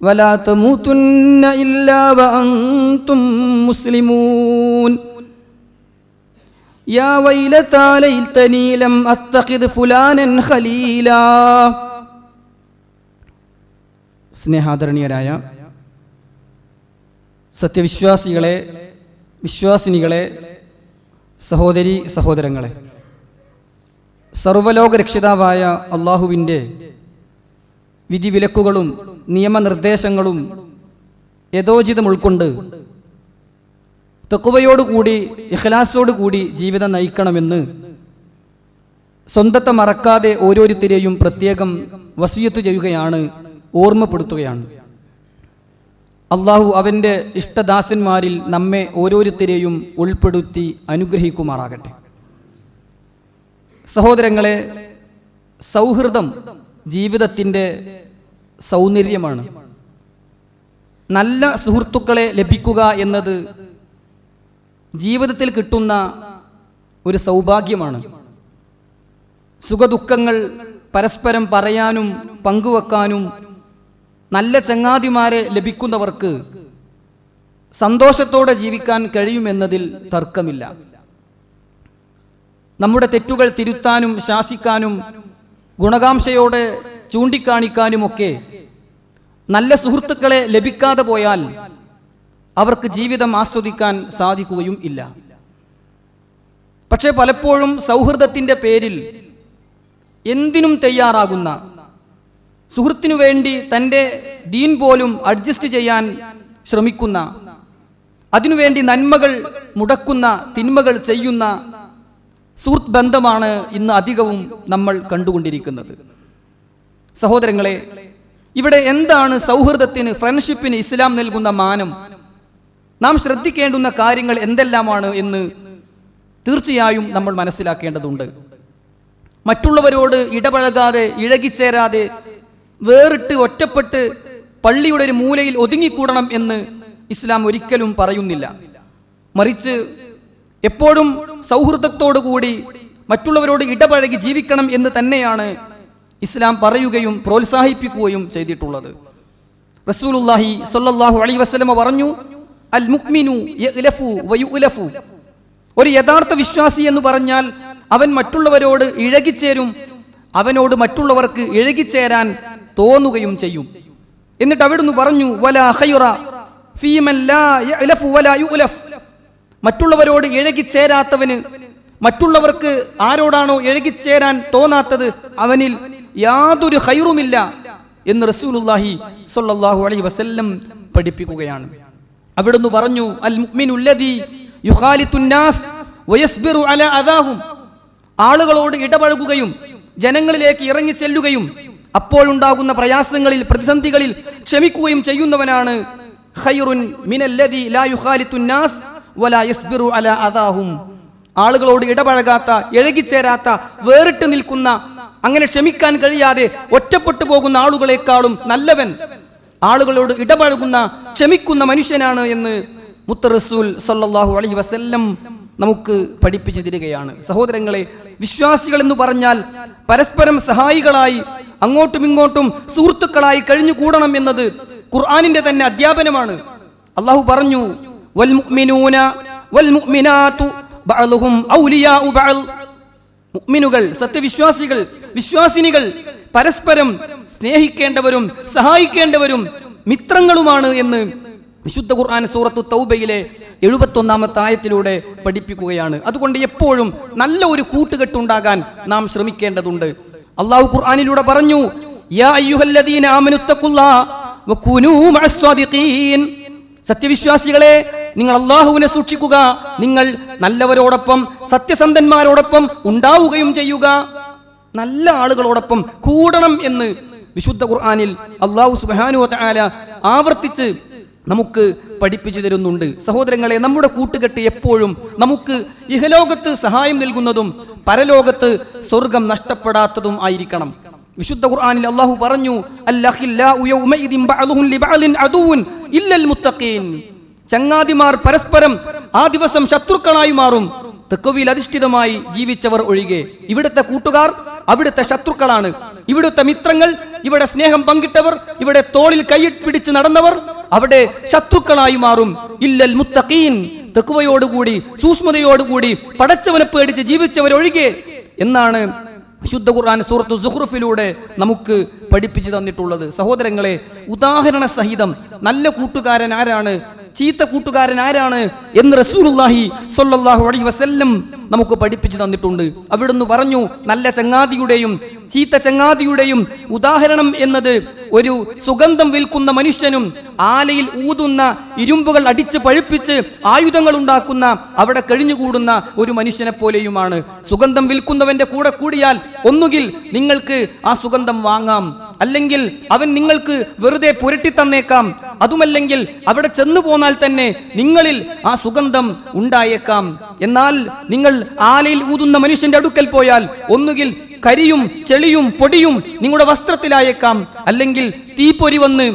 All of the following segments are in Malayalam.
ولا تموتن إلا وأنتم مسلمون يا ويلتى ليتني لم أتخذ فلانا خليلا സ്നേഹാദരണീയരായ സത്യവിശ്വാസികളെ വിശ്വാസിനികളെ സഹോദരി സഹോദരങ്ങളെ സർവലോക രക്ഷിതാവായ അള്ളാഹുവിൻ്റെ വിധിവിലക്കുകളും നിയമനിർദ്ദേശങ്ങളും യഥോചിതം ഉൾക്കൊണ്ട് തെക്കുവയോടുകൂടി ഇഖ്ലാസോടുകൂടി ജീവിതം നയിക്കണമെന്ന് സ്വന്തത്തെ മറക്കാതെ ഓരോരുത്തരെയും പ്രത്യേകം വസൂയത്ത് ചെയ്യുകയാണ് ഓർമ്മപ്പെടുത്തുകയാണ്. അള്ളാഹു അവന്റെ ഇഷ്ടദാസന്മാരിൽ നമ്മെ ഓരോരുത്തരെയും ഉൾപ്പെടുത്തി അനുഗ്രഹിക്കുമാറാകട്ടെ. സഹോദരങ്ങളെ സൗഹൃദം ജീവിതത്തിന്റെ സൗന്ദര്യമാണ്. നല്ല സുഹൃത്തുക്കളെ ലഭിക്കുക എന്നത് ജീവിതത്തിൽ കിട്ടുന്ന ഒരു സൗഭാഗ്യമാണ്. സുഖദുഃഖങ്ങൾ പരസ്പരം പറയാനും പങ്കുവെക്കാനും നല്ല ചങ്ങാതിമാരെ ലഭിക്കുന്നവർക്ക് സന്തോഷത്തോടെ ജീവിക്കാൻ കഴിയുമെന്നതിൽ തർക്കമില്ല. നമ്മുടെ തെറ്റുകൾ തിരുത്താനും ശാസിക്കാനും ഗുണകാംക്ഷയോടെ ചൂണ്ടിക്കാണിക്കാനുമൊക്കെ നല്ല സുഹൃത്തുക്കളെ ലഭിക്കാതെ പോയാൽ അവർക്ക് ജീവിതം ആസ്വദിക്കാൻ സാധിക്കുകയും ഇല്ല. പക്ഷേ പലപ്പോഴും സൗഹൃദത്തിന്റെ പേരിൽ എന്തിനും തയ്യാറാകുന്ന സുഹൃത്തിനു വേണ്ടി തന്റെ ദീൻ പോലും അഡ്ജസ്റ്റ് ചെയ്യാൻ ശ്രമിക്കുന്ന അതിനുവേണ്ടി നന്മകൾ മുടക്കുന്ന തിന്മകൾ ചെയ്യുന്ന സുഹൃത്ത് ബന്ധമാണ് ഇന്ന് അധികവും നമ്മൾ കണ്ടുകൊണ്ടിരിക്കുന്നത്. സഹോദരങ്ങളെ ഇവിടെ എന്താണ് സൗഹൃദത്തിന് ഫ്രണ്ട്ഷിപ്പിന് ഇസ്ലാം നൽകുന്ന മാനം? നാം ശ്രദ്ധിക്കേണ്ടുന്ന കാര്യങ്ങൾ എന്തെല്ലാമാണ് എന്ന് തീർച്ചയായും നമ്മൾ മനസ്സിലാക്കേണ്ടതുണ്ട്. മറ്റുള്ളവരോട് ഇടപഴകാതെ ഇഴകിച്ചേരാതെ വേറിട്ട് ഒറ്റപ്പെട്ട് പള്ളിയുടെ ഒരു മൂലയിൽ ഒതുങ്ങിക്കൂടണം എന്ന് ഇസ്ലാം ഒരിക്കലും പറയുന്നില്ല. മറിച്ച് എപ്പോഴും സൗഹൃദത്തോടു കൂടി മറ്റുള്ളവരോട് ഇടപഴകി ജീവിക്കണം എന്ന് തന്നെയാണ് ഇസ്ലാം പറയുകയും പ്രോത്സാഹിപ്പിക്കുകയും ചെയ്തിട്ടുള്ളത്. റസൂലുല്ലാഹി സൊല്ലാഹു അലൈഹി വസ്ലമ പറഞ്ഞു അൽ മുക്മിനു വയുലഫു ഒരു യഥാർത്ഥ വിശ്വാസി എന്ന് പറഞ്ഞാൽ അവൻ മറ്റുള്ളവരോട് ഇഴകിച്ചേരും അവനോട് മറ്റുള്ളവർക്ക് ഇഴകിച്ചേരാൻ തോന്നുകയും ചെയ്യും. എന്നിട്ട് അവിടുന്ന് പറഞ്ഞു വല ഹയുറ ഫീമൻ ലാ യഅലഫു വലാ യുഅലഫ് മറ്റുള്ളവരോട് ഇഴകിച്ചേരാത്തവന് മറ്റുള്ളവർക്ക് ആരോടാണോ ഇഴകിച്ചേരാൻ തോന്നാത്തത് അവനിൽ യാതൊരു ഹൈറുമില്ല എന്ന് റസൂലുല്ലാഹി സ്വല്ലല്ലാഹു അലൈഹി വസല്ലം പഠിപ്പിക്കുകയാണ്. അവിടുന്ന് പറഞ്ഞു അൽ മുഅ്മിനുല്ലദി യുഖാലിത്തുന്നാസ് വയസ്ബിറു അലാ അദാഹും. ആളുകളോട് ഇടപഴകുകയും ജനങ്ങളിലേക്ക് ഇറങ്ങി ചെല്ലുകയും അപ്പോഴുണ്ടാകുന്ന പ്രയാസങ്ങളിൽ പ്രതിസന്ധികളിൽ ക്ഷമിക്കുകയും ചെയ്യുന്നവനാണ് ഖൈറുൻ മിനല്ലദി ലാ യുഖാലിത്തുന്നാസ് വലാ യസ്ബിറു അലാ അദാഹും. ആളുകളോട് ഇടപഴകാത്ത ഇഴകിച്ചേരാത്ത വേറിട്ട് നിൽക്കുന്ന അങ്ങനെ ക്ഷമിക്കാൻ കഴിയാതെ ഒറ്റപ്പെട്ടു പോകുന്ന ആളുകളെക്കാളും നല്ലവൻ. ആളുകളോട് ഇടപഴകുന്ന ക്ഷമിക്കുന്ന മനുഷ്യനാണ് എന്ന് മുത്ത റസൂൽ സല്ലാഹു അലഹി വസല്ലം നമുക്ക് പഠിപ്പിച്ചു തരികയാണ്. സഹോദരങ്ങളെ വിശ്വാസികൾ എന്ന് പറഞ്ഞാൽ പരസ്പരം സഹായികളായി അങ്ങോട്ടും ഇങ്ങോട്ടും സുഹൃത്തുക്കളായി കഴിഞ്ഞുകൂടണം എന്നത് ഖുർആാനിന്റെ തന്നെ അധ്യാപനമാണ്. അള്ളാഹു പറഞ്ഞു വൽ മുഅ്മിനൂന വൽ മുഅ്മിനാതു ബഅ്ലുഹും ഔലിയാഉ ബഅൽ. മുഅ്മിനുകൾ സത്യവിശ്വാസികൾ വിശ്വാസിനികൾ പരസ്പരം സ്നേഹിക്കേണ്ടവരും സഹായിക്കേണ്ടവരും മിത്രങ്ങളുമാണ് എന്ന് വിശുദ്ധ ഖുർആൻ സൂറത്തു തൗബയിലെ എഴുപത്തൊന്നാമത്തെ ആയത്തിലൂടെ പഠിപ്പിക്കുകയാണ്. അതുകൊണ്ട് എപ്പോഴും നല്ല ഒരു കൂട്ടുകെട്ടുണ്ടാകാൻ നാം ശ്രമിക്കേണ്ടതുണ്ട്. അള്ളാഹു ഖുർആനിലൂടെ പറഞ്ഞു യാ അയ്യുഹല്ലദീന ആമനുത്തക്കുല്ലാ വകൂനൂ മഅസ്സാദിഖീൻ സത്യവിശ്വാസികളെ നിങ്ങൾ അള്ളാഹുവിനെ സൂക്ഷിക്കുക. നിങ്ങൾ നല്ലവരോടൊപ്പം സത്യസന്ധന്മാരോടൊപ്പം ഉണ്ടാവുകയും ചെയ്യുക. നല്ല ആളുകളോടൊപ്പം കൂടണം എന്ന് വിശുദ്ധ ഖുർആാനിൽ അള്ളാഹു സുബാനു ആല ആവർത്തിച്ച് നമുക്ക് പഠിപ്പിച്ചു തരുന്നുണ്ട്. സഹോദരങ്ങളെ നമ്മുടെ കൂട്ടുകെട്ട് എപ്പോഴും നമുക്ക് ഇഹലോകത്ത് സഹായം നൽകുന്നതും പരലോകത്ത് സ്വർഗം നഷ്ടപ്പെടാത്തതും ആയിരിക്കണം. വിശുദ്ധ ഖുർആനിൽ അള്ളാഹു പറഞ്ഞു ചങ്ങാതിമാർ പരസ്പരം ആ ദിവസം ശത്രുക്കളായി മാറും. തെക്കുവിൽ അധിഷ്ഠിതമായി ജീവിച്ചവർ ഒഴികെ. ഇവിടുത്തെ കൂട്ടുകാർ അവിടുത്തെ ശത്രുക്കളാണ്. ഇവിടുത്തെ മിത്രങ്ങൾ ഇവിടെ സ്നേഹം പങ്കിട്ടവർ ഇവിടെ തോളിൽ കൈയിട്ട് പിടിച്ച് നടന്നവർ അവിടെ ശത്രുക്കളായി മാറും. ഇല്ലൽ മുത്തഖീൻ. തെക്കുവയോടുകൂടി സൂക്ഷ്മതയോടുകൂടി പടച്ചവനെ പേടിച്ച് ജീവിച്ചവരൊഴികെ. എന്നാണ് വിശുദ്ധ ഖുർആൻ സൂറത്തു സുഹ്റുഫിലൂടെ നമുക്ക് പഠിപ്പിച്ചു തന്നിട്ടുള്ളത്. സഹോദരങ്ങളെ ഉദാഹരണ സഹിതം നല്ല കൂട്ടുകാരൻ ആരാണ്? ചീത്ത കൂട്ടുകാരൻ ആരാണ്? എന്ന് റസൂലുള്ളാഹി സൊല്ലാഹു അലൈഹി വസല്ലം നമുക്ക് പഠിപ്പിച്ചു തന്നിട്ടുണ്ട്. അവിടുന്ന് പറഞ്ഞു നല്ല ചങ്ങാതിയുടെയും ചീത്ത ചങ്ങാതിയുടെയും ഉദാഹരണം എന്നത് ഒരു സുഗന്ധം വിൽക്കുന്ന മനുഷ്യനും ആലയിൽ ഊതുന്ന ഇരുമ്പുകൾ അടിച്ച് പഴുപ്പിച്ച് ആയുധങ്ങൾ ഉണ്ടാക്കുന്ന അവിടെ കഴിഞ്ഞുകൂടുന്ന ഒരു മനുഷ്യനെ പോലെയുമാണ്. സുഗന്ധം വിൽക്കുന്നവന്റെ കൂടെ കൂടിയാൽ ഒന്നുകിൽ നിങ്ങൾക്ക് ആ സുഗന്ധം വാങ്ങാം അല്ലെങ്കിൽ അവൻ നിങ്ങൾക്ക് വെറുതെ പുരട്ടി തന്നേക്കാം. അതുമല്ലെങ്കിൽ അവിടെ ചെന്നു പോന്നാൽ തന്നെ നിങ്ങളിൽ ആ സുഗന്ധം ഉണ്ടായേക്കാം. എന്നാൽ നിങ്ങൾ ആലയിൽ ഊതുന്ന മനുഷ്യന്റെ അടുക്കൽ പോയാൽ ഒന്നുകിൽ കരിയും ചെളിയും പൊടിയും നിങ്ങളുടെ വസ്ത്രത്തിലായേക്കാം. അല്ലെങ്കിൽ തീപ്പൊരി വന്ന്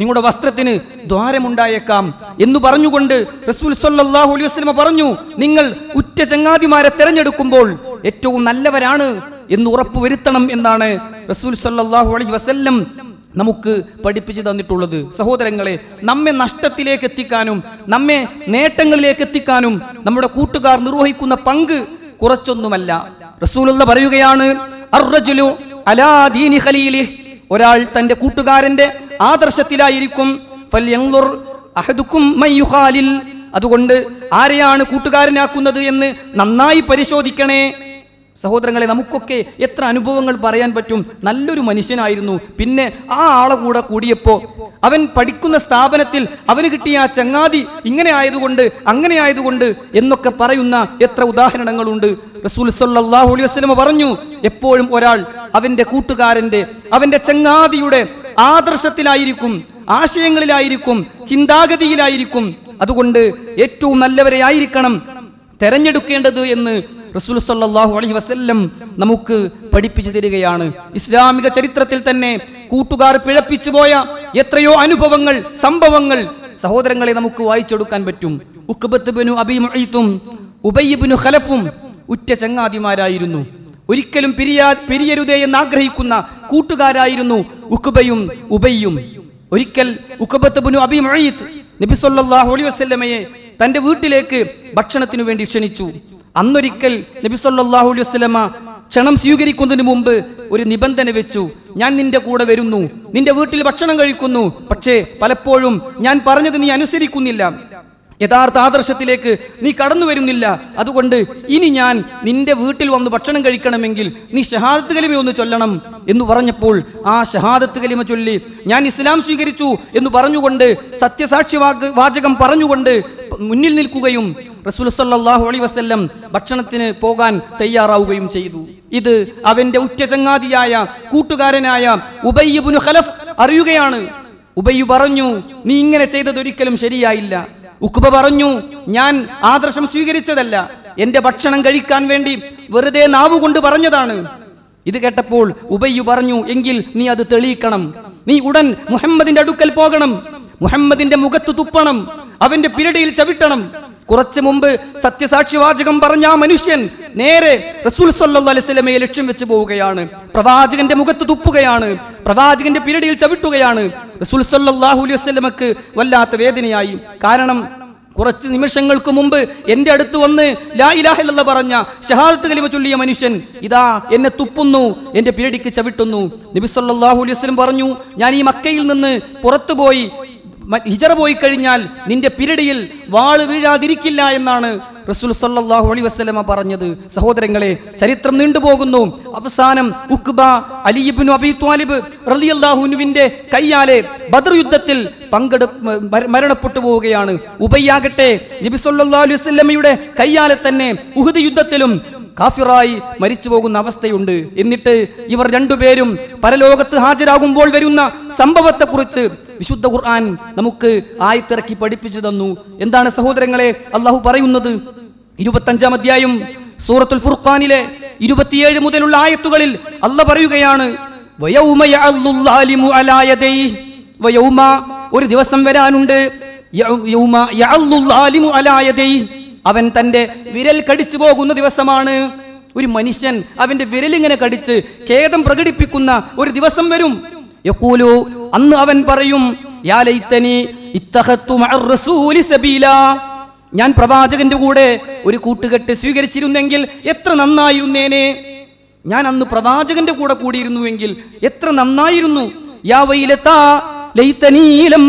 നിങ്ങളുടെ വസ്ത്രത്തിന് ദ്വാരമുണ്ടായേക്കാം. എന്ന് പറഞ്ഞുകൊണ്ട് റസൂൽ സല്ലല്ലാഹു അലൈഹി വസ്ലമ പറഞ്ഞു നിങ്ങൾ ഉറ്റ ചങ്ങാതിമാരെ തെരഞ്ഞെടുക്കുമ്പോൾ ഏറ്റവും നല്ലവരാണ് എന്ന് ഉറപ്പുവരുത്തണം എന്നാണ് റസൂൽ സല്ലല്ലാഹു അലൈഹി വസല്ലം നമുക്ക് പഠിപ്പിച്ചു തന്നിട്ടുള്ളത്. സഹോദരങ്ങളെ നമ്മെ നഷ്ടത്തിലേക്ക് എത്തിക്കാനും നമ്മെ നേട്ടങ്ങളിലേക്ക് എത്തിക്കാനും നമ്മുടെ കൂട്ടുകാർ നിർവഹിക്കുന്ന പങ്ക് കുറച്ചൊന്നുമല്ല. റസൂലുള്ള പറയുകയാണ് ഒരാൾ തന്റെ കൂട്ടുകാരന്റെ ആദർശത്തിലായിരിക്കും. അതുകൊണ്ട് ആരെയാണ് കൂട്ടുകാരനാക്കുന്നത് എന്ന് നന്നായി പരിശോധിക്കണേ. സഹോദരങ്ങളെ നമുക്കൊക്കെ എത്ര അനുഭവങ്ങൾ പറയാൻ പറ്റും? നല്ലൊരു മനുഷ്യനായിരുന്നു. പിന്നെ ആ ആളെ കൂടെ കൂടിയപ്പോ അവൻ പഠിക്കുന്ന സ്ഥാപനത്തിൽ അവന് കിട്ടിയ ആ ചങ്ങാതി ഇങ്ങനെ ആയതുകൊണ്ട് അങ്ങനെ ആയതുകൊണ്ട് എന്നൊക്കെ പറയുന്ന എത്ര ഉദാഹരണങ്ങളുണ്ട്. റസൂൽ സല്ലല്ലാഹു അലൈഹി പറഞ്ഞു എപ്പോഴും ഒരാൾ അവന്റെ കൂട്ടുകാരന്റെ അവന്റെ ചങ്ങാതിയുടെ ആദർശത്തിലായിരിക്കും ആശയങ്ങളിലായിരിക്കും ചിന്താഗതിയിലായിരിക്കും. അതുകൊണ്ട് ഏറ്റവും നല്ലവരെ ആയിരിക്കണം തെരഞ്ഞെടുക്കേണ്ടത് എന്ന് റസൂൽ സല്ലല്ലാഹു അലൈഹി വസല്ലം നമുക്ക് പഠിപ്പിച്ചു തരികയാണ്. ഇസ്ലാമിക ചരിത്രത്തിൽ തന്നെ കൂട്ടുകാർ പിഴപ്പിച്ചു പോയ എത്രയോ അനുഭവങ്ങൾ സംഭവങ്ങൾ സഹോദരങ്ങളെ നമുക്ക് വായിച്ചെടുക്കാൻ പറ്റും. ഉഖബത്ത് ബിനു അബി ഉബയ്യബിനു ഉബയ്യ് ബിനു ഖലഫും ഉറ്റ ചങ്ങാതിമാരായിരുന്നു. ഒരിക്കലും പിരിയാ പിരിയരുതേ എന്ന് ആഗ്രഹിക്കുന്ന കൂട്ടുകാരായിരുന്നു ഉഖുബയും ഉബയ്യും ഒരിക്കൽ ഉഖബത്ത് ബിനു അബി നബിസൊല്ലാഹു അലൈഹി വസല്ലമയെ തന്റെ വീട്ടിലേക്ക് ഭക്ഷണത്തിനു വേണ്ടി ക്ഷണിച്ചു. അന്നൊരിക്കൽ നബി സല്ലല്ലാഹു അലൈഹി വസല്ലമ ക്ഷണം സ്വീകരിക്കുന്നതിന് മുമ്പ് ഒരു നിബന്ധന വെച്ചു. ഞാൻ നിന്റെ കൂടെ വരുന്നു. നിന്റെ വീട്ടിൽ ഭക്ഷണം കഴിക്കുന്നു. പക്ഷേ പലപ്പോഴും ഞാൻ പറഞ്ഞത് നീ അനുസരിക്കുന്നില്ല. യഥാർത്ഥ ആദർശത്തിലേക്ക് നീ കടന്നു വരുന്നില്ല. അതുകൊണ്ട് ഇനി ഞാൻ നിന്റെ വീട്ടിൽ വന്ന് ഭക്ഷണം കഴിക്കണമെങ്കിൽ നീ ഷഹാദത്ത് കലിമ ഒന്ന് ചൊല്ലണം എന്ന് പറഞ്ഞപ്പോൾ ആ ഷഹാദത്ത് കലിമ ചൊല്ലി ഞാൻ ഇസ്ലാം സ്വീകരിച്ചു എന്ന് പറഞ്ഞുകൊണ്ട് സത്യസാക്ഷി വാചകം പറഞ്ഞുകൊണ്ട് മുന്നിൽ നിൽക്കുകയും റസൂൽ സല്ലാഹു അലൈഹി വസല്ലം ഭക്ഷണത്തിന് പോകാൻ തയ്യാറാവുകയും ചെയ്തു. ഇത് അവന്റെ ഉറ്റ ചങ്ങാതിയായ കൂട്ടുകാരനായ ഉബയ്യബുനു ഖലഫ് അറിയുകയാണ്. ഉബയ്യു പറഞ്ഞു നീ ഇങ്ങനെ ചെയ്തത് ഒരിക്കലും ശരിയായില്ല. ഉക്കുബ പറഞ്ഞു ഞാൻ ആദർശം സ്വീകരിച്ചതല്ല. എന്റെ ഭക്ഷണം കഴിക്കാൻ വേണ്ടി വെറുതെ നാവുകൊണ്ട് പറഞ്ഞതാണ്. ഇത് കേട്ടപ്പോൾ ഉബയ്യു പറഞ്ഞു എങ്കിൽ നീ അത് തെളിയിക്കണം. നീ ഉടൻ മുഹമ്മദിന്റെ അടുക്കൽ പോകണം. മുഹമ്മദിന്റെ മുഖത്ത് തുപ്പണം. അവന്റെ പിരടിയിൽ ചവിട്ടണം. കുറച്ചു മുമ്പ് സത്യസാക്ഷിവാചകം പറഞ്ഞ ആ മനുഷ്യൻ നേരെ റസൂൽ സല്ലല്ലാഹു അലൈഹി വസല്ലമയെ ലക്ഷ്യം വെച്ച് പോവുകയാണ്. പ്രവാചകന്റെ മുഖത്ത് തുപ്പുകയാണ്. പ്രവാചകന്റെ പിരടിയിൽ ചവിട്ടുകയാണ്. റസൂൽ സല്ലാഹു അലൈഹി വസല്ലമക്ക് വല്ലാത്ത വേദനയായി. കാരണം കുറച്ച് നിമിഷങ്ങൾക്ക് മുമ്പ് എന്റെ അടുത്ത് വന്ന് ലാ പറഞ്ഞ ഷഹാദത്ത് കലിമ ചൊല്ലിയ മനുഷ്യൻ ഇതാ എന്നെ തുപ്പുന്നു എന്റെ പിരടിക്ക് ചവിട്ടുന്നു. നബി സല്ലല്ലാഹു അലൈഹി വസല്ലം പറഞ്ഞു ഞാൻ ഈ മക്കയിൽ നിന്ന് പുറത്തുപോയി ഹിജറ പോയി കഴിഞ്ഞാൽ നിന്റെ പിരടിയിൽ വാൾ വീഴാതിരിക്കില്ല എന്നാണ് റസൂൽ സല്ലല്ലാഹു അലൈഹി വസല്ലമ പറഞ്ഞത്. സഹോദരങ്ങളെ ചരിത്രം നീണ്ടുപോകുന്നു അവസാനം ഉക്ബ അലിബിനു അബി ത്വാലിബ് റളിയല്ലാഹുവിന്റെ കയ്യാലെ ബദർ യുദ്ധത്തിൽ പങ്കെടു മര- മരണപ്പെട്ടു പോവുകയാണ്. ഉബയ്യാകട്ടെ നബി സല്ലല്ലാഹു അലൈഹി വസല്ലമയുടെ കയ്യാലെ തന്നെ ഉഹുദ് യുദ്ധത്തിലും കാഫിറായി മരിച്ചു പോകുന്ന അവസ്ഥയുണ്ട്. എന്നിട്ട് ഇവർ രണ്ടുപേരും പരലോകത്ത് ഹാജരാകുമ്പോൾ വരുന്ന സംഭവത്തെക്കുറിച്ച് വിശുദ്ധ ഖുർആൻ നമുക്ക് ആയിത്തിറക്കി പഠിപ്പിച്ചു തന്നു. എന്താണ് സഹോദരങ്ങളെ അള്ളാഹു പറയുന്നത്? ഇരുപത്തഞ്ചാം അധ്യായം സൂറത്തുൽ ഫുർഖാനിലെ ഇരുപത്തിയേഴ് മുതലുള്ള ആയത്തുകളിൽ അല്ല പറയുകയാണ് ഒരു ദിവസം വരാനുണ്ട് അവൻ തന്റെ വിരൽ കടിച്ചു പോകുന്ന ദിവസമാണ്. ഒരു മനുഷ്യൻ അവന്റെ വിരലിങ്ങനെ കടിച്ച് ഖേദം പ്രകടിപ്പിക്കുന്ന ഒരു ദിവസം വരും. യക്കൂലു അന്ന് അവൻ പറയും ഞാൻ പ്രവാചകന്റെ കൂടെ ഒരു കൂട്ടുകെട്ട് സ്വീകരിച്ചിരുന്നെങ്കിൽ എത്ര നന്നായിരുന്നേനെ. ഞാൻ അന്ന് പ്രവാചകന്റെ കൂടെ കൂടിയിരുന്നുവെങ്കിൽ എത്ര നന്നായിരുന്നു. യാ വൈലത്താ ലൈതനീ ലം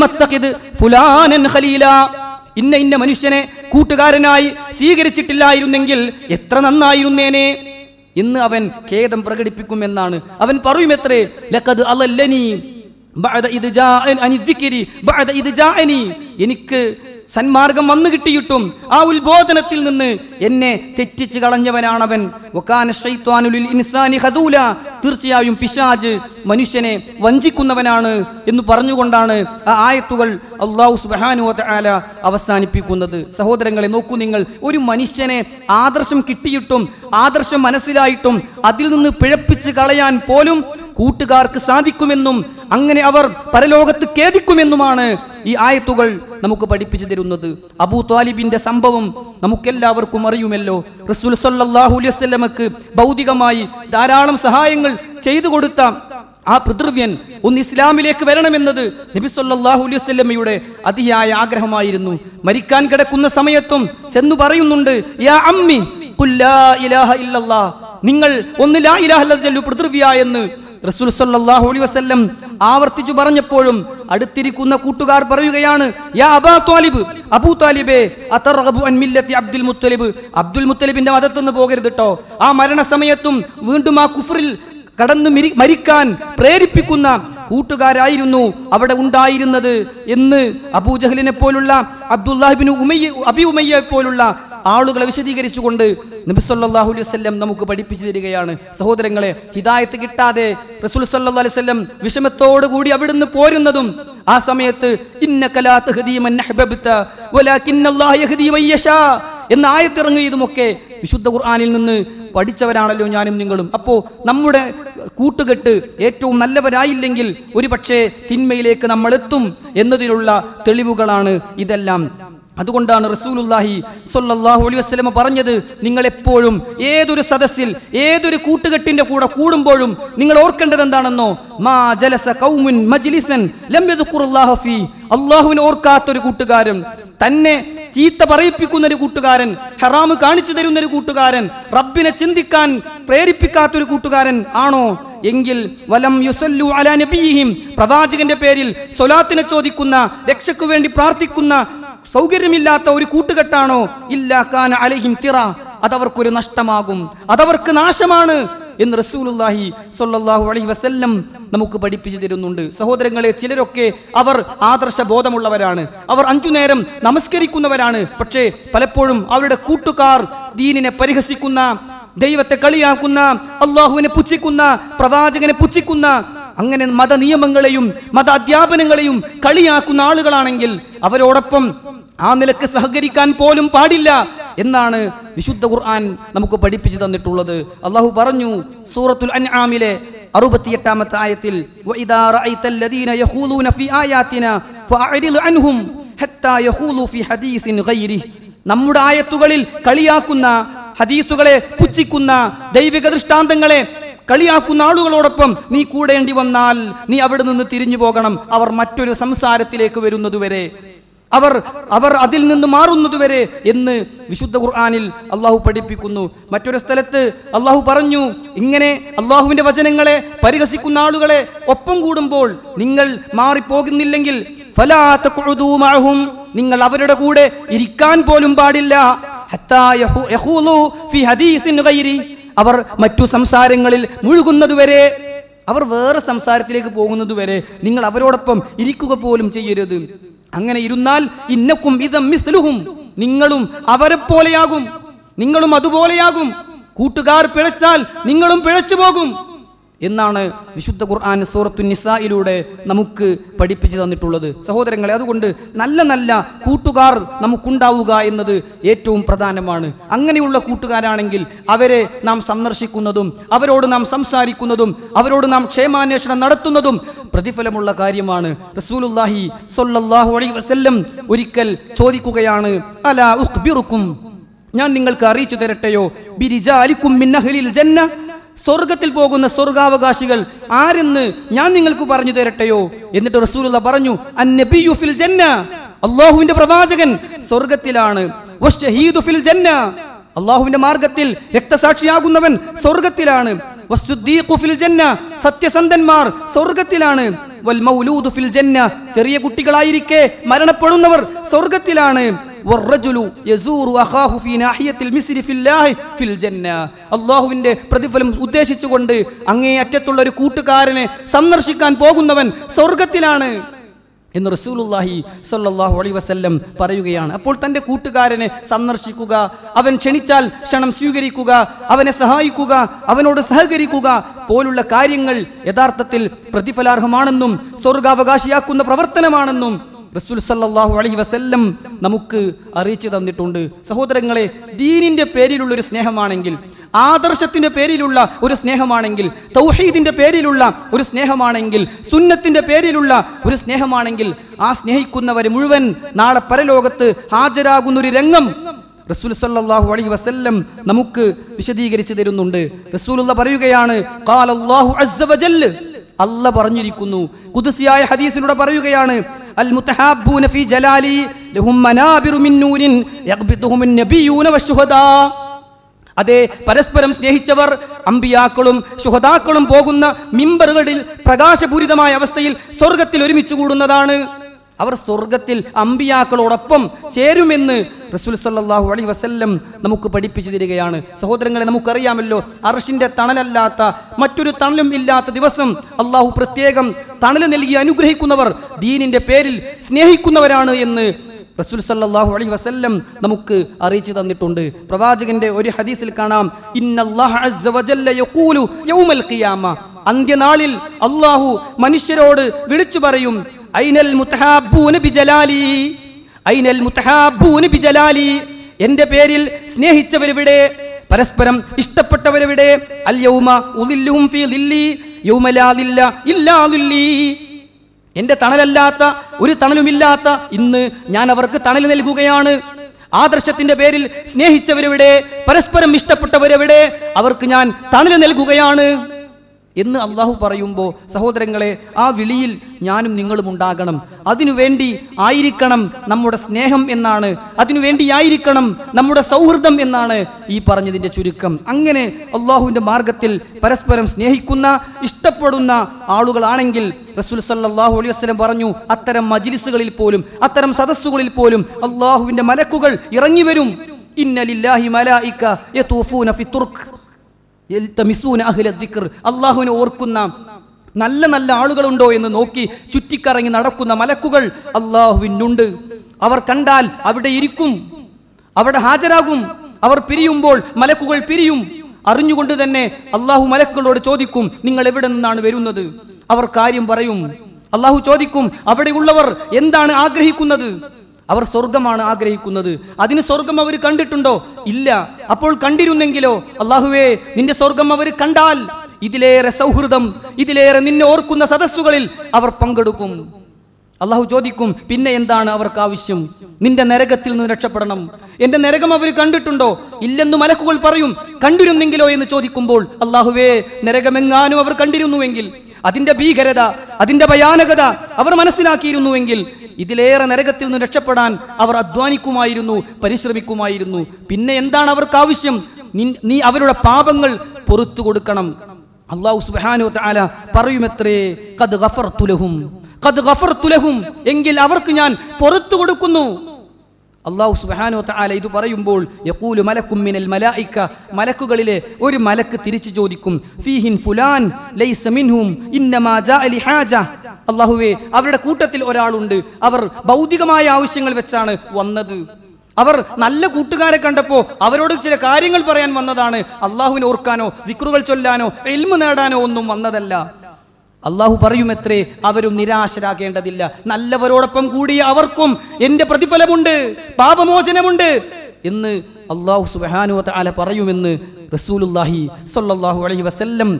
ഫുലാനൻ ഖലീലാ. ഇന്ന ഇന്ന മനുഷ്യനെ കൂട്ടുകാരനായി സ്വീകരിച്ചിട്ടില്ലായിരുന്നെങ്കിൽ എത്ര നന്നായിരുന്നേനെ? ഇന്ന് അവൻ ഖേദം പ്രകടിപ്പിക്കുമെന്നാണ്. അവൻ പറയുമെത്രേ? ലക്കത് അലല്ലനി എനിക്ക് സന്മാർഗം വന്നു കിട്ടിയിട്ടും ആ ഉത്ബോധനത്തിൽ നിന്ന് എന്നെ തെറ്റിച്ച് കളഞ്ഞവനാണവൻ. തീർച്ചയായും പിശാജ് മനുഷ്യനെ വഞ്ചിക്കുന്നവനാണ് എന്ന് പറഞ്ഞുകൊണ്ടാണ് ആ ആയത്തുകൾ അള്ളാഹു സുബ്ഹാനഹു ആല അവസാനിപ്പിക്കുന്നത്. സഹോദരങ്ങളെ നോക്കൂ നിങ്ങൾ. ഒരു മനുഷ്യനെ ആദർശം കിട്ടിയിട്ടും ആദർശം മനസ്സിലായിട്ടും അതിൽ നിന്ന് പിഴപ്പിച്ച് കളയാൻ പോലും കൂട്ടുകാർക്ക് സാധിക്കുമെന്നും അങ്ങനെ അവർ പരലോകത്ത് ഖേദിക്കുമെന്നുമാണ് ഈ ആയത്തുകൾ നമുക്ക് പഠിപ്പിച്ചു തരുന്നത്. അബൂ താലിബിന്റെ സംഭവം നമുക്കെല്ലാവർക്കും അറിയുമല്ലോ. റസൂൽ വസല്ലമക്ക് ഭൗതികമായി ധാരാളം സഹായങ്ങൾ ചെയ്തു കൊടുത്ത ആ പിതൃവ്യൻ ഒന്ന് ഇസ്ലാമിലേക്ക് വരണമെന്നത് നബി സല്ലല്ലാഹു അലൈഹി വസല്ലമയുടെ അതിയായ ആഗ്രഹമായിരുന്നു. മരിക്കാൻ കിടക്കുന്ന സമയത്തും ചെന്നു പറയുന്നുണ്ട് യാ അമ്മി നിങ്ങൾ ഒന്ന് ലാ ഇലാഹ പിതൃവ്യ എന്ന്. റസൂൽ വസല്ലം ആവർത്തിച്ചു പറഞ്ഞപ്പോഴും അടുത്തിരിക്കുന്ന കൂട്ടുകാർ പറയുകയാണ് യാ താലിബ് അബൂ താലിബേ അതർഗബു അൻ അബ്ദുൽ മുത്തലിബ്. അബ്ദുൽ മുത്തലിബിന്റെ മതത്തുനിന്ന് പോകരുത് കേട്ടോ ആ മരണസമയത്തും വീണ്ടും ആ കുഫറിൽ കടന്നു മരിക്കാൻ പ്രേരിപ്പിക്കുന്ന കൂട്ടുകാരായിരുന്നു അവിടെ ഉണ്ടായിരുന്നത് എന്ന് അബൂജഹലിനെ പോലുള്ള അബ്ദുല്ലാഹിബിന് ഉമയ്യ അബി ഉമയ്യെ പോലുള്ള ആളുകളെ വിശദീകരിച്ചുകൊണ്ട് നബി സല്ലല്ലാഹു അലൈഹി നമുക്ക് പഠിപ്പിച്ചു തരികയാണ്. സഹോദരങ്ങളെ ഹിദായത്ത് കിട്ടാതെ റസൂൽ സല്ലല്ലാഹു അലൈഹി വസല്ലം വിഷമത്തോടു കൂടി അവിടുന്ന് പോരുന്നതും ആ സമയത്ത് എന്ന ആയത്തിറങ്ങിയതുമൊക്കെ വിശുദ്ധ ഖുർആാനിൽ നിന്ന് പഠിച്ചവരാണല്ലോ ഞാനും നിങ്ങളും. അപ്പോൾ നമ്മുടെ കൂട്ടുകെട്ട് ഏറ്റവും നല്ലവരായില്ലെങ്കിൽ ഒരുപക്ഷെ തിന്മയിലേക്ക് നമ്മൾ എത്തും തെളിവുകളാണ് ഇതെല്ലാം. അതുകൊണ്ടാണ് റസൂലുല്ലാഹി സ്വല്ലല്ലാഹു അലൈഹി വസ്ലമ പറഞ്ഞത് നിങ്ങൾ എപ്പോഴും ഏതൊരു സദസ്സിൽ ഏതൊരു കൂട്ടുകെട്ടിന്റെ കൂടെ കൂടുമ്പോഴും നിങ്ങൾ ഓർക്കേണ്ടത് എന്താണെന്നോ? മാ ജലസ കൗമുൻ മജ്ലിസൻ ലം ഫീ. ഓർക്കാത്തൊരു കൂട്ടുകാരൻ തന്നെ ചീത്ത പറയിപ്പിക്കുന്ന ഒരു കൂട്ടുകാരൻ ഹറാമ് കാണിച്ചു തരുന്ന ഒരു കൂട്ടുകാരൻ റബ്ബിനെ ചിന്തിക്കാൻ പ്രേരിപ്പിക്കാത്തൊരു കൂട്ടുകാരൻ ആണോ? എങ്കിൽ വലം യുസല്ലു അലാ നബിയും പ്രവാചകന്റെ പേരിൽ സൊലാത്തിനെ ചോദിക്കുന്ന രക്ഷയ്ക്കു വേണ്ടി പ്രാർത്ഥിക്കുന്ന സൗകര്യമില്ലാത്ത ഒരു കൂട്ടുകെട്ടാണോ? ഇല്ലാക്കാൻ അലഹിം തിറ. അതവർക്കൊരു നഷ്ടമാകും. അതവർക്ക് നാശമാണ് എന്ന് റസൂലുള്ളാഹി സൊല്ലാഹു അലൈഹി വസല്ലം നമുക്ക് പഠിപ്പിച്ചു തരുന്നുണ്ട്. സഹോദരങ്ങളെ ചിലരൊക്കെ അവർ ആദർശ ബോധമുള്ളവരാണ് അവർ അഞ്ചു നേരം നമസ്കരിക്കുന്നവരാണ്. പക്ഷേ പലപ്പോഴും അവരുടെ കൂട്ടുകാർ ദീനിനെ പരിഹസിക്കുന്ന ദൈവത്തെ കളിയാക്കുന്ന അള്ളാഹുവിനെ പുച്ഛിക്കുന്ന പ്രവാചകനെ പുച്ഛിക്കുന്ന അങ്ങനെ മത നിയമങ്ങളെയും മത അധ്യാപനങ്ങളെയും കളിയാക്കുന്ന ആളുകളാണെങ്കിൽ അവരോടൊപ്പം ആ നിലയ്ക്ക് സഹകരിക്കാൻ പോലും പാടില്ല എന്നാണ് വിശുദ്ധ ഖുർആൻ നമുക്ക് പഠിപ്പിച്ചു തന്നിട്ടുള്ളത്. അള്ളാഹു പറഞ്ഞു സൂറത്തുൽ അൻആമിലെ ആയത്തിൽ "വഇദാ റഅയ്തല്ലദീന യഖൂലൂന ഫീ ആയാതിനാ ഫഅരിദ് ഹത്താ യഖൂലു ഫീ ഹദീസിൻ ഗൈരിഹി നമ്മുടെ ആയത്തുകളിൽ കളിയാക്കുന്ന ഹദീസുകളെ പുച്ഛിക്കുന്ന ദൈവിക ദൃഷ്ടാന്തങ്ങളെ കളിയാക്കുന്ന ആളുകളോടൊപ്പം നീ കൂടേണ്ടി വന്നാൽ നീ അവിടെ നിന്ന് തിരിഞ്ഞു പോകണം. അവർ മറ്റൊരു സംസാരത്തിലേക്ക് വരുന്നതുവരെ അവർ അവർ അതിൽ നിന്ന് മാറുന്നതുവരെ എന്ന് വിശുദ്ധ ഖുർആാനിൽ അള്ളാഹു പഠിപ്പിക്കുന്നു. മറ്റൊരു സ്ഥലത്ത് അള്ളാഹു പറഞ്ഞു ഇങ്ങനെ അള്ളാഹുവിന്റെ വചനങ്ങളെ പരിഹസിക്കുന്ന ആളുകളെ ഒപ്പം കൂടുമ്പോൾ നിങ്ങൾ മാറിപ്പോകുന്നില്ലെങ്കിൽ നിങ്ങൾ അവരുടെ കൂടെ ഇരിക്കാൻ പോലും പാടില്ല. അവർ മറ്റു സംസാരങ്ങളിൽ മുഴുകുന്നതുവരെ അവർ വേറെ സംസാരത്തിലേക്ക് പോകുന്നതുവരെ നിങ്ങൾ അവരോടൊപ്പം ഇരിക്കുക പോലും ചെയ്യരുത്. അങ്ങനെ ഇരുന്നാൽ ഇന്നക്കും ഇതം മിസ്ലുഹും നിങ്ങളും അവരെ പോലെയാകും നിങ്ങളും അതുപോലെയാകും. കൂട്ടുകാർ പിഴച്ചാൽ നിങ്ങളും പിഴച്ചു പോകും എന്നാണ് വിശുദ്ധ ഖുർആൻ സൂറത്തു നിസായിലൂടെ നമുക്ക് പഠിപ്പിച്ചു തന്നിട്ടുള്ളത്. സഹോദരങ്ങളെ അതുകൊണ്ട് നല്ല നല്ല കൂട്ടുകാർ നമുക്കുണ്ടാവുക എന്നത് ഏറ്റവും പ്രധാനമാണ്. അങ്ങനെയുള്ള കൂട്ടുകാരാണെങ്കിൽ അവരെ നാം സന്ദർശിക്കുന്നതും അവരോട് നാം സംസാരിക്കുന്നതും അവരോട് നാം ക്ഷേമാന്വേഷണം നടത്തുന്നതും പ്രതിഫലമുള്ള കാര്യമാണ്. റസൂലുല്ലാഹി സ്വല്ലല്ലാഹു അലൈഹി വസല്ലം ഒരിക്കൽ ചോദിക്കുകയാണ് അലാ ഉഖ്ബിറുക്കും? ഞാൻ നിങ്ങൾക്ക് അറിയിച്ചു തരട്ടെയോ? ബിരിജാലിക്കും മിന്നഹലിൽ ജന്ന സ്വർഗത്തിൽ പോകുന്ന സ്വർഗാവകാശികൾ ആരെന്ന് ഞാൻ നിങ്ങൾക്ക് പറഞ്ഞു തരട്ടെയോ? എന്നിട്ട് റസൂലുള്ള പറഞ്ഞു അന്നബിയു ഫിൽ ജന്ന. അള്ളാഹുവിന്റെ പ്രവാചകൻ സ്വർഗത്തിലാണ്. ഫിൽ ജന്ന. അള്ളാഹുവിന്റെ മാർഗത്തിൽ രക്തസാക്ഷിയാകുന്നവൻ സ്വർഗത്തിലാണ്. ഫിൽ ജന്ന. സത്യസന്ധന്മാർ സ്വർഗത്തിലാണ്. വൽ ഫിൽ ജന്ന. ചെറിയ കുട്ടികളായിരിക്കെ മരണപ്പെടുന്നവർ സ്വർഗത്തിലാണ്. അല്ലാഹുവിന്റെ പ്രതിഫലം ഉദ്ദേശിച്ചുകൊണ്ട് അങ്ങേ അറ്റത്തുള്ള ഒരു കൂട്ടുകാരനെ സന്ദർശിക്കാൻ പോകുന്നവൻ സ്വർഗത്തിലാണ് എന്ന് റസൂലുള്ളാഹി സ്വല്ലല്ലാഹു അലൈഹി വസല്ലം പറയുകയാണ്. അപ്പോൾ തന്റെ കൂട്ടുകാരനെ സന്ദർശിക്കുക അവൻ ക്ഷണിച്ചാൽ ക്ഷണം സ്വീകരിക്കുക അവനെ സഹായിക്കുക അവനോട് സഹകരിക്കുക പോലുള്ള കാര്യങ്ങൾ യഥാർത്ഥത്തിൽ പ്രതിഫലാർഹമാണെന്നും സ്വർഗാവകാശിയാക്കുന്ന പ്രവർത്തനമാണെന്നും റസൂൽ സല്ലാഹു അലഹി വസല്ലം നമുക്ക് അറിയിച്ചു തന്നിട്ടുണ്ട്. സഹോദരങ്ങളെ ദീനിന്റെ പേരിലുള്ള ഒരു സ്നേഹമാണെങ്കിൽ ആദർശത്തിന്റെ പേരിലുള്ള ഒരു സ്നേഹമാണെങ്കിൽ തൗഹീദിന്റെ പേരിലുള്ള ഒരു സ്നേഹമാണെങ്കിൽ സുന്നത്തിന്റെ പേരിലുള്ള ഒരു സ്നേഹമാണെങ്കിൽ ആ സ്നേഹിക്കുന്നവരെ മുഴുവൻ നാളെ പരലോകത്ത് ഹാജരാകുന്ന ഒരു രംഗം റസൂൽ സല്ലാഹു അലൈഹി വസല്ലം നമുക്ക് വിശദീകരിച്ചു തരുന്നുണ്ട്. റസൂലുള്ള പറയുകയാണ് ഖാലല്ലാഹു അസ്സ വജല്ല് അല്ല പറഞ്ഞിരിക്കുന്നു. കുതിസിയായ ഹദീസിലൂടെ പറയുകയാണ് അൽ في جلالي لهم منابر من نور يقبضهم النبيون والشهداء അതെ പരസ്പരം സ്നേഹിച്ചവർ അമ്പിയാക്കളും ശുഹതാക്കളും പോകുന്ന മിമ്പറുകളിൽ പ്രകാശപൂരിതമായ അവസ്ഥയിൽ സ്വർഗത്തിൽ ഒരുമിച്ച് കൂടുന്നതാണ്. അവർ സ്വർഗത്തിൽ അമ്പിയാക്കളോടൊപ്പം ചേരുമെന്ന് റസൂൽ സല്ലാഹു അലൈഹി വസല്ലം നമുക്ക് പഠിപ്പിച്ചു തരികയാണ്. സഹോദരങ്ങളെ നമുക്കറിയാമല്ലോ അർഷിന്റെ തണലല്ലാത്ത മറ്റൊരു തണലും ഇല്ലാത്ത ദിവസം അള്ളാഹു പ്രത്യേകം തണൽ നൽകി അനുഗ്രഹിക്കുന്നവർ ദീനിന്റെ പേരിൽ സ്നേഹിക്കുന്നവരാണ് എന്ന് റസൂൽ സല്ലാഹു അലൈഹി വസല്ലം നമുക്ക് അറിയിച്ചു തന്നിട്ടുണ്ട്. പ്രവാചകന്റെ ഒരു ഹദീസിൽ കാണാം അന്ത്യനാളിൽ അള്ളാഹു മനുഷ്യരോട് വിളിച്ചു പറയും ഐനൽ മുത്തഹാബൂന് ബിജലാലി ഐനൽ മുത്തഹാബൂന് ബിജലാലി. എന്റെ പേരിൽ സ്നേഹിച്ചവരിവിടെ പരസ്പരം ഇഷ്ടപ്പെട്ടവരിവിടെ. അൽ യൗമ ഉദില്ലുഹും ഫീ ദില്ലി യൗമ ലാ ദില്ല ഇല്ലാ ദില്ലി. എന്റെ തണലല്ലാത്ത ഒരു തണലുമില്ലാത്ത ഇന്ന് ഞാൻ അവർക്ക് തണൽ നൽകുകയാണ്. ആദർശത്തിന്റെ പേരിൽ സ്നേഹിച്ചവരെവിടെ പരസ്പരം ഇഷ്ടപ്പെട്ടവരെവിടെ അവർക്ക് ഞാൻ തണൽ നൽകുകയാണ്. എന്ന് അള്ളാഹു പറയുമ്പോൾ സഹോദരങ്ങളെ ആ വിളിയിൽ ഞാനും നിങ്ങളും ഉണ്ടാകണം. അതിനുവേണ്ടി ആയിരിക്കണം നമ്മുടെ സ്നേഹം എന്നാണ്. അതിനുവേണ്ടിയായിരിക്കണം നമ്മുടെ സൗഹൃദം എന്നാണ് ഈ പറഞ്ഞതിന്റെ ചുരുക്കം. അങ്ങനെ അള്ളാഹുവിന്റെ മാർഗത്തിൽ പരസ്പരം സ്നേഹിക്കുന്ന ഇഷ്ടപ്പെടുന്ന ആളുകളാണെങ്കിൽ റസൂൽ സല്ലാഹു അലൈഹി വസ്ലം പറഞ്ഞു അത്തരം മജിലിസുകളിൽ പോലും അത്തരം സദസ്സുകളിൽ പോലും അള്ളാഹുവിന്റെ മലക്കുകൾ ഇറങ്ങി വരും ഇന്നലില്ലാഹി മലായിക യതൂഫൂന അള്ളാഹുവിനെ ഓർക്കുന്ന നല്ല നല്ല ആളുകളുണ്ടോ എന്ന് നോക്കി ചുറ്റിക്കറങ്ങി നടക്കുന്ന മലക്കുകൾ അള്ളാഹുവിനുണ്ട്. അവർ കണ്ടാൽ അവിടെ ഇരിക്കും. അവിടെ ഹാജരാകും. അവർ പിരിയുമ്പോൾ മലക്കുകൾ പിരിയും. അറിഞ്ഞുകൊണ്ട് തന്നെ അള്ളാഹു മലക്കുകളോട് ചോദിക്കും നിങ്ങൾ എവിടെ നിന്നാണ് വരുന്നത്? അവർ കാര്യം പറയും അള്ളാഹു ചോദിക്കും അവിടെയുള്ളവർ എന്താണ് ആഗ്രഹിക്കുന്നത്? അവർ സ്വർഗമാണ് ആഗ്രഹിക്കുന്നത്. അതിന് സ്വർഗം അവർ കണ്ടിട്ടുണ്ടോ? ഇല്ല. അപ്പോൾ കണ്ടിരുന്നെങ്കിലോ? അള്ളാഹുവേ നിന്റെ സ്വർഗം അവർ കണ്ടാൽ ഇതിലേറെ സൗഹൃദം ഇതിലേറെ നിന്നെ ഓർക്കുന്ന സദസ്സുകളിൽ അവർ പങ്കെടുക്കും. അള്ളാഹു ചോദിക്കും പിന്നെ എന്താണ് അവർക്ക് ആവശ്യം? നിന്റെ നരകത്തിൽ നിന്ന് രക്ഷപ്പെടണം. എന്റെ നരകം അവർ കണ്ടിട്ടുണ്ടോ? ഇല്ലെന്ന് മലക്കുകൾ പറയും. കണ്ടിരുന്നെങ്കിലോ? എന്ന് ചോദിക്കുമ്പോൾ അള്ളാഹുവേ നരകമെങ്ങാനും അവർ കണ്ടിരുന്നുവെങ്കിൽ അതിന്റെ ഭീകരത അതിന്റെ ഭയാനകത അവർ മനസ്സിലാക്കിയിരുന്നുവെങ്കിൽ ഇതിലേറെ നരകത്തിൽ നിന്ന് രക്ഷപ്പെടാൻ അവർ അധ്വാനിക്കുമായിരുന്നു പരിശ്രമിക്കുമായിരുന്നു. പിന്നെ എന്താണ് അവർക്ക് ആവശ്യം? നീ അവരുടെ പാപങ്ങൾ പൊറത്തു കൊടുക്കണം. അള്ളാഹു സുബാനു താല പറയുമത്രേ കത് ഗഫർ തുലഹും കത് ഗഫർ തുലഹും എങ്കിൽ അവർക്ക് ഞാൻ പൊറത്തു കൊടുക്കുന്നു. അള്ളാഹു സുബ്ഹാനഹു താല ഇത് പറയുമ്പോൾ യക്കൂലു മലക്കും മിനൽ മലായിക്ക. മലക്കുകളിലെ ഒരു മലക്ക് തിരിച്ചു ചോദിക്കും ഫീഹിൻ ഫുലാൻ ലൈസ മിൻഹും ലിഹാജ അള്ളാഹുവേ അവരുടെ കൂട്ടത്തിൽ ഒരാളുണ്ട്. അവർ ഭൗതികമായ ആവശ്യങ്ങൾ വെച്ചാണ് വന്നത്. അവർ നല്ല കൂട്ടുകാരെ കണ്ടപ്പോ അവരോട് ചില കാര്യങ്ങൾ പറയാൻ വന്നതാണ്. അള്ളാഹുവിനെ ഓർക്കാനോ ദിക്റുകൾ ചൊല്ലാനോ എൽമ നേടാനോ ഒന്നും വന്നതല്ല. അള്ളാഹു പറയുമെത്രേ അവരും നിരാശരാകേണ്ടതില്ല. നല്ലവരോടൊപ്പം കൂടിയ അവർക്കും എന്റെ പ്രതിഫലമുണ്ട് പാപമോചനമുണ്ട്. എന്ന് അള്ളാഹു സുബാനു താല പറയുമെന്ന് റസൂലുല്ലാഹി സൊല്ലാഹു അലൈഹി വസല്ലം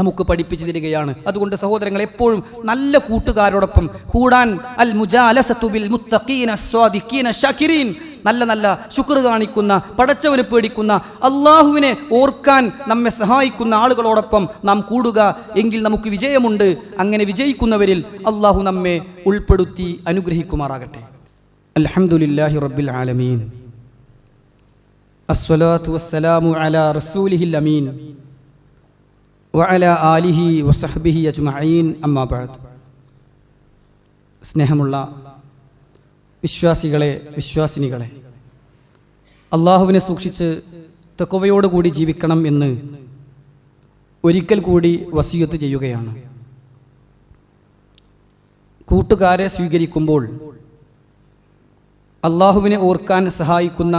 നമുക്ക് പഠിപ്പിച്ചു തരികയാണ്. അതുകൊണ്ട് സഹോദരങ്ങൾ എപ്പോഴും നല്ല കൂട്ടുകാരോടൊപ്പം കൂടാൻ അൽ മുജാലസത്തുബിൽ മുത്തഖീന സ്വാദിഖീന ശാകിരീൻ നല്ല നല്ല ശുക്ർ കാണിക്കുന്ന പടച്ചവന് പേടിക്കുന്ന അള്ളാഹുവിനെ ഓർക്കാൻ നമ്മെ സഹായിക്കുന്ന ആളുകളോടൊപ്പം നാം കൂടുക എങ്കിൽ നമുക്ക് വിജയമുണ്ട്. അങ്ങനെ വിജയിക്കുന്നവരിൽ അള്ളാഹു നമ്മെ ഉൾപ്പെടുത്തി അനുഗ്രഹിക്കുമാറാകട്ടെ. അലഹമുല്ലാഹി റബ്ബിൽ ആലമീൻ. അസ്സലാത്തു വസ്സലാമു അലാ റസൂലിഹിൽ അമീൻ. വഅല ആലിഹി വസഹ്ബിഹി അജ്മഈൻ അമ്മാ ബഅദ്. സ്നേഹമുള്ള വിശ്വാസികളെ വിശ്വാസിനികളെ അള്ളാഹുവിനെ സൂക്ഷിച്ച് തെക്കുവയോടുകൂടി ജീവിക്കണം എന്ന് ഒരിക്കൽ കൂടി വസീയത്ത് ചെയ്യുകയാണ്. കൂട്ടുകാരെ സ്വീകരിക്കുമ്പോൾ അള്ളാഹുവിനെ ഓർക്കാൻ സഹായിക്കുന്ന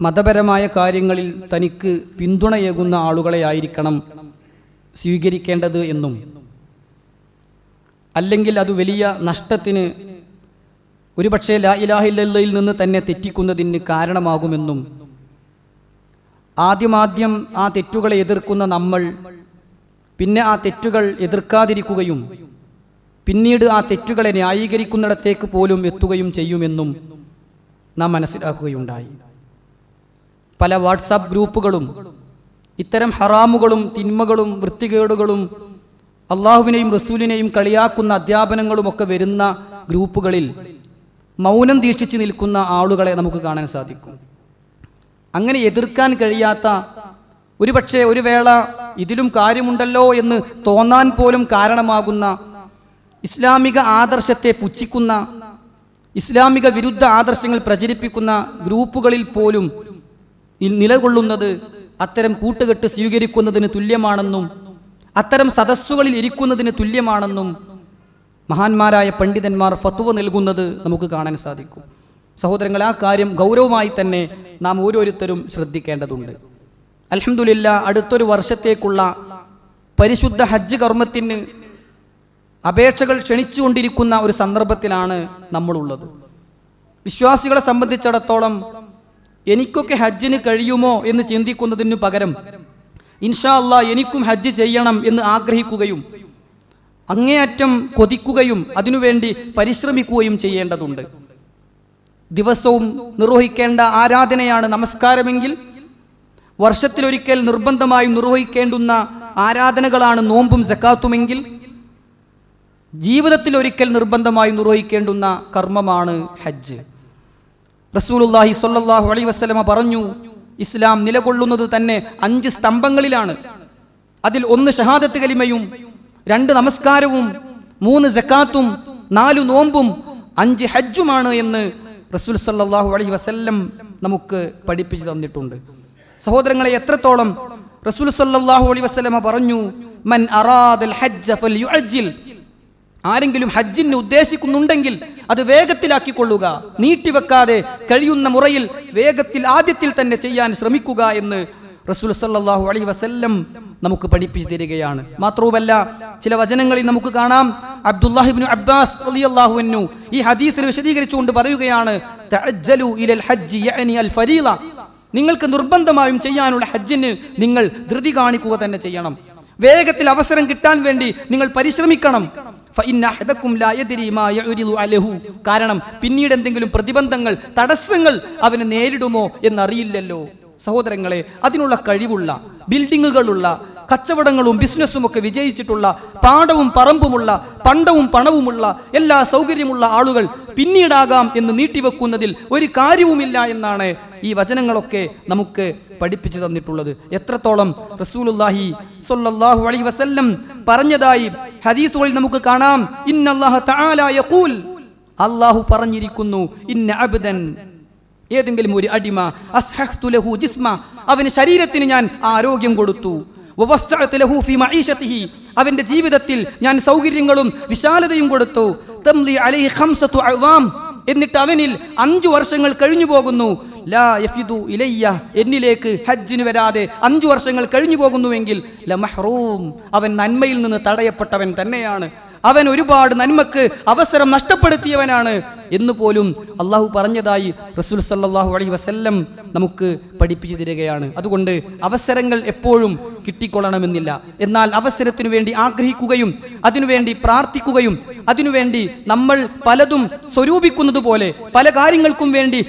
മതപരമായ കാര്യങ്ങളിൽ തനിക്ക് പിന്തുണയേകുന്ന ആളുകളെയായിരിക്കണം സ്വീകരിക്കേണ്ടത് എന്നും. അല്ലെങ്കിൽ അത് വലിയ നഷ്ടത്തിന് ഒരുപക്ഷെ ലാ ഇലാഹില്ലയിൽ നിന്ന് തന്നെ തെറ്റിക്കുന്നതിന് കാരണമാകുമെന്നും. ആദ്യമാദ്യം ആ തെറ്റുകളെ എതിർക്കുന്ന നമ്മൾ പിന്നെ ആ തെറ്റുകൾ എതിർക്കാതിരിക്കുകയും പിന്നീട് ആ തെറ്റുകളെ ന്യായീകരിക്കുന്നിടത്തേക്ക് പോലും എത്തുകയും ചെയ്യുമെന്നും നാം മനസ്സിലാക്കുകയുണ്ടായി. പല വാട്സാപ്പ് ഗ്രൂപ്പുകളും ഇത്തരം ഹറാമുകളും തിന്മകളും വൃത്തികേടുകളും അള്ളാഹുവിനെയും റസൂലിനെയും കളിയാക്കുന്ന അധ്യാപനങ്ങളുമൊക്കെ വരുന്ന ഗ്രൂപ്പുകളിൽ മൗനം ദീക്ഷിച്ച് നിൽക്കുന്ന ആളുകളെ നമുക്ക് കാണാൻ സാധിക്കും. അങ്ങനെ എതിർക്കാൻ കഴിയാത്ത ഒരുപക്ഷെ ഒരു വേള ഇതിലും കാര്യമുണ്ടല്ലോ എന്ന് തോന്നാൻ പോലും കാരണമാകുന്ന ഇസ്ലാമിക ആദർശത്തെ പുച്ഛിക്കുന്ന ഇസ്ലാമിക വിരുദ്ധ ആദർശങ്ങൾ പ്രചരിപ്പിക്കുന്ന ഗ്രൂപ്പുകളിൽ പോലും നിലകൊള്ളുന്നത് അത്തരം കൂട്ടുകെട്ട് സ്വീകരിക്കുന്നതിന് തുല്യമാണെന്നും അത്തരം സദസ്സുകളിൽ ഇരിക്കുന്നതിന് തുല്യമാണെന്നും മഹാന്മാരായ പണ്ഡിതന്മാർ ഫത്വ നൽകുന്നത് നമുക്ക് കാണാൻ സാധിക്കും. സഹോദരങ്ങൾ ആ കാര്യം ഗൗരവമായി തന്നെ നാം ഓരോരുത്തരും ശ്രദ്ധിക്കേണ്ടതുണ്ട്. അലഹമുല്ല അടുത്തൊരു വർഷത്തേക്കുള്ള പരിശുദ്ധ ഹജ്ജ് കർമ്മത്തിന് അപേക്ഷകൾ ക്ഷണിച്ചുകൊണ്ടിരിക്കുന്ന ഒരു സന്ദർഭത്തിലാണ് നമ്മളുള്ളത്. വിശ്വാസികളെ സംബന്ധിച്ചിടത്തോളം എനിക്കൊക്കെ ഹജ്ജിന് കഴിയുമോ എന്ന് ചിന്തിക്കുന്നതിനു പകരം ഇൻഷാ അല്ല എനിക്കും ഹജ്ജ് ചെയ്യണം എന്ന് ആഗ്രഹിക്കുകയും അങ്ങേയറ്റം കൊതിക്കുകയും അതിനുവേണ്ടി പരിശ്രമിക്കുകയും ചെയ്യേണ്ടതുണ്ട്. ദിവസവും നിർവഹിക്കേണ്ട ആരാധനയാണ് നമസ്കാരമെങ്കിൽ വർഷത്തിലൊരിക്കൽ നിർബന്ധമായും നിർവഹിക്കേണ്ടുന്ന ആരാധനകളാണ് നോമ്പും സക്കാത്തുമെങ്കിൽ ജീവിതത്തിലൊരിക്കൽ നിർബന്ധമായും നിർവഹിക്കേണ്ടുന്ന കർമ്മമാണ് ഹജ്ജ്. റസൂലുല്ലാഹി സ്വല്ലല്ലാഹു അലൈഹി വസല്ലമ പറഞ്ഞു ഇസ്ലാം നിലകൊള്ളുന്നത് തന്നെ അഞ്ച് സ്തംഭങ്ങളിലാണ്. അതിൽ ഒന്ന് ഷഹാദത്ത് കലിമയും രണ്ട് നമസ്കാരവും മൂന്ന് ജക്കാത്തും നാലു നോമ്പും അഞ്ച് ഹജ്ജുമാണ് എന്ന് റസൂൽ സല്ലല്ലാഹു അലൈഹി വസല്ലം നമുക്ക് പഠിപ്പിച്ചു തന്നിട്ടുണ്ട്. സഹോദരങ്ങളെ എത്രത്തോളം റസൂൽ സല്ലല്ലാഹു അലൈഹി വസല്ലമ പറഞ്ഞു മൻ അറാദൽ ഹജ്ജ ഫൽയുഅജ്ജിൽ ആരെങ്കിലും ഹജ്ജിന് ഉദ്ദേശിക്കുന്നുണ്ടെങ്കിൽ അത് വേഗത്തിലാക്കിക്കൊള്ളുക. നീട്ടിവെക്കാതെ കഴിയുന്ന മുറയിൽ വേഗത്തിൽ ആദ്യത്തിൽ തന്നെ ചെയ്യാൻ ശ്രമിക്കുക എന്ന് റസൂൽ സല്ലല്ലാഹു അലൈഹി വസല്ലം നമുക്ക് പഠിപ്പിച്ചു തരികയാണ്. മാത്രവുമല്ല ചില വചനങ്ങളിൽ നമുക്ക് കാണാം അബ്ദുല്ലാഹിബ്നു അബ്ബാസ് അൻഹു ഈ ഹദീസിനെ വിശദീകരിച്ചുകൊണ്ട് പറയുകയാണ് നിങ്ങൾക്ക് നിർബന്ധമായും ചെയ്യാനുള്ള ഹജ്ജിന് നിങ്ങൾ ധൃതി കാണിക്കുക തന്നെ ചെയ്യണം. വേഗത്തിൽ അവസരം കിട്ടാൻ വേണ്ടി നിങ്ങൾ പരിശ്രമിക്കണം. കാരണം പിന്നീട് എന്തെങ്കിലും പ്രതിബന്ധങ്ങൾ തടസ്സങ്ങൾ അവന് നേരിടുമോ എന്നറിയില്ലല്ലോ. സഹോദരങ്ങളെ അതിനുള്ള കഴിവുള്ള ബിൽഡിങ്ങുകളുള്ള കച്ചവടങ്ങളും ബിസിനസ്സും ഒക്കെ വിജയിച്ചിട്ടുള്ള പാടവും പറമ്പുമുള്ള പണ്ടവും പണവുമുള്ള എല്ലാ സൗകര്യമുള്ള ആളുകൾ പിന്നീടാകാം എന്ന് നീട്ടിവെക്കുന്നതിൽ ഒരു കാര്യവുമില്ല എന്നാണ് ഈ വചനങ്ങളൊക്കെ നമുക്ക് പഠിപ്പിച്ചു തന്നിട്ടുള്ളത്. എത്രത്തോളം റസൂലുല്ലാഹി സല്ലല്ലാഹു അലൈഹി വസല്ലം പറഞ്ഞതായി ഹദീസുകളിൽ നമുക്ക് കാണാം. ഇന്നല്ലാഹു തആല യഖൂൽ അല്ലാഹു പറഞ്ഞിരിക്കുന്നു ഇന്ന അബ്ദൻ ഏതെങ്കിലും ഒരു അടിമ അസ്ഹഖ്തു ലഹു ജിസ്മ അവന് ശരീരത്തിന് ഞാൻ ആരോഗ്യം കൊടുത്തു. അവന്റെ ജീവിതത്തിൽ ഞാൻ സൗകര്യങ്ങളും വിശാലതയും കൊടുത്തു. തംലി അലൈഹി ഖംസതു അവാം. എന്നിട്ട് അവനിൽ അഞ്ചു വർഷങ്ങൾ കഴിഞ്ഞു പോകുന്നു. ലാ യഫിദു ഇലയ്യ. എന്നിലേക്ക് ഹജ്ജിന് വരാതെ അഞ്ചു വർഷങ്ങൾ കഴിഞ്ഞു പോകുന്നുവെങ്കിൽ ലമഹ്റൂം അവൻ നന്മയിൽ നിന്ന് തടയപ്പെട്ടവൻ തന്നെയാണ്. അവൻ ഒരുപാട് നന്മക്ക് അവസരം നഷ്ടപ്പെടുത്തിയവനാണ്. എന്ന് പോലും അള്ളാഹു പറഞ്ഞതായി റസൂൽ സല്ലാഹു അലൈഹി വസല്ലം നമുക്ക് പഠിപ്പിച്ചു തരികയാണ്. അതുകൊണ്ട് അവസരങ്ങൾ എപ്പോഴും കിട്ടിക്കൊള്ളണമെന്നില്ല. എന്നാൽ അവസരത്തിനു വേണ്ടി ആഗ്രഹിക്കുകയും അതിനുവേണ്ടി പ്രാർത്ഥിക്കുകയും അതിനുവേണ്ടി നമ്മൾ പലതും സ്വരൂപിക്കുന്നത് പോലെ പല കാര്യങ്ങൾക്കും വേണ്ടി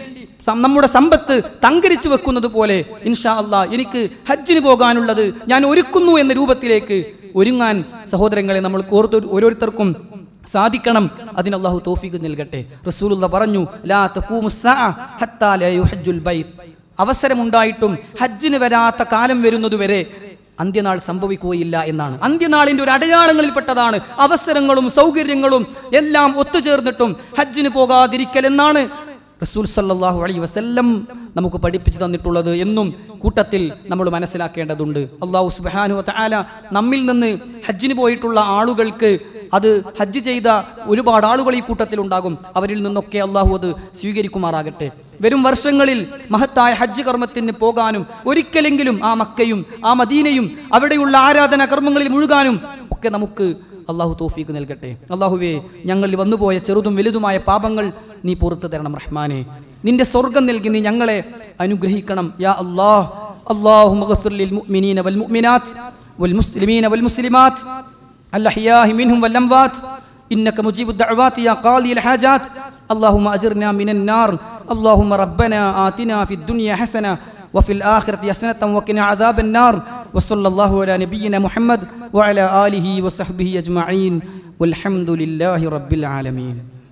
നമ്മുടെ സമ്പത്ത് തങ്കരിച്ചു വെക്കുന്നത് പോലെ ഇൻഷാ അള്ളാ എനിക്ക് ഹജ്ജിന് പോകാനുള്ളത് ഞാൻ ഒരുക്കുന്നു എന്ന രൂപത്തിലേക്ക് ഒരുങ്ങാൻ സഹോദരങ്ങളെ നമ്മൾ ഓരോരുത്തർക്കും സാധിക്കണം. അതിന് അള്ളാഹു തോഫിക്ക് നൽകട്ടെ. റസൂലുള്ള പറഞ്ഞു ലാ അവസരമുണ്ടായിട്ടും ഹജ്ജിന് വരാത്ത കാലം വരുന്നതുവരെ അന്ത്യനാൾ സംഭവിക്കുകയില്ല എന്നാണ്. അന്ത്യനാളിന്റെ ഒരു അടയാളങ്ങളിൽപ്പെട്ടതാണ്. അവസരങ്ങളും സൗകര്യങ്ങളും എല്ലാം ഒത്തുചേർന്നിട്ടും ഹജ്ജിന് പോകാതിരിക്കൽ എന്നാണ് റസൂൽ സല്ലാഹു അലൈ വസല്ലം നമുക്ക് പഠിപ്പിച്ചു തന്നിട്ടുള്ളത് എന്നും കൂട്ടത്തിൽ നമ്മൾ മനസ്സിലാക്കേണ്ടതുണ്ട്. അള്ളാഹു സുബാനു താല നമ്മിൽ നിന്ന് ഹജ്ജിന് പോയിട്ടുള്ള ആളുകൾക്ക് അത് ഹജ്ജ് ചെയ്ത ഒരുപാട് ആളുകൾ ഈ കൂട്ടത്തിൽ ഉണ്ടാകും. അവരിൽ നിന്നൊക്കെ അള്ളാഹു അത് സ്വീകരിക്കുമാറാകട്ടെ. വരും വർഷങ്ങളിൽ മഹത്തായ ഹജ്ജ് കർമ്മത്തിന് പോകാനും ഒരിക്കലെങ്കിലും ആ മക്കയും ആ മദീനയും അവിടെയുള്ള ആരാധനാ കർമ്മങ്ങളിൽ മുഴുകാനും ഒക്കെ നമുക്ക് അള്ളാഹു തോഫീക്ക് നൽകട്ടെ അള്ളാഹുവേ ഞങ്ങളിൽ വന്നുപോയ ചെറുതും വലുതുമായ പാപങ്ങൾ നീ പുറത്തു തരണം റഹ്മാനെ നിന്റെ സ്വർഗം നൽകി നീ ഞങ്ങളെ അനുഗ്രഹിക്കണം യാ അല്ലാഹ് അല്ലാഹു മഗ്ഫിർ ലിൽ മുഅ്മിനീന വൽ മുഅ്മിനാത്ത് വൽ മുസ്ലിമീന വൽ മുസ്ലിമാത്ത് الأحياء منهم والأموات إنك مجيب الدعوات يا قاضي الحاجات اللهم أجرنا من النار اللهم ربنا آتنا في الدنيا حسنة وفي الآخرة حسنة وقنا عذاب النار വസല്ലാഹു അല നബീന മുഹമ്മദ് വഅല ആലിഹി വസഹ്ബിഹി അജ്മഈൻ. വൽഹംദുലില്ലാഹി റബ്ബിൽ ആലമീൻ.